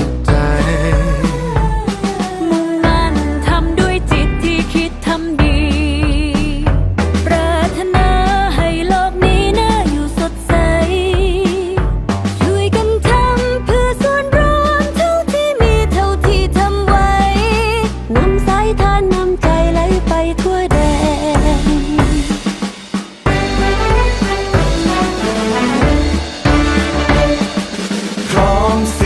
ุข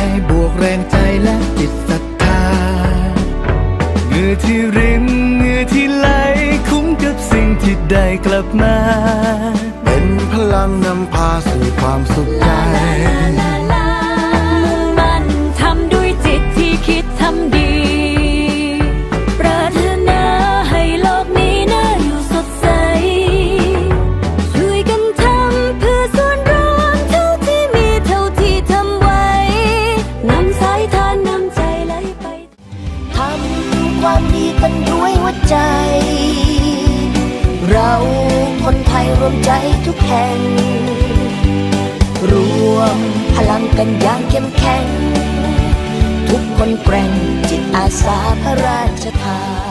ย ได้กลับมา เป็นพลังนำพาสู่ความสุขใจมุ่งมั่นทำด้วยจิตที่คิดทำดี ปรารถนาให้โลกนี้น่าอยู่สดใส ช่วยกันทำเพื่อส่วนรวมเท่าที่มีเท่าที่ทำไว้นำสายทานนำใจไหลไปทำความดีกันด้วยหัวใจ เราคนไทยรวมใจทุกแห่ง รวมพลังกันอย่างเข้มแข็ง ทุกคนแกร่งจิตอาสาพระราชทาน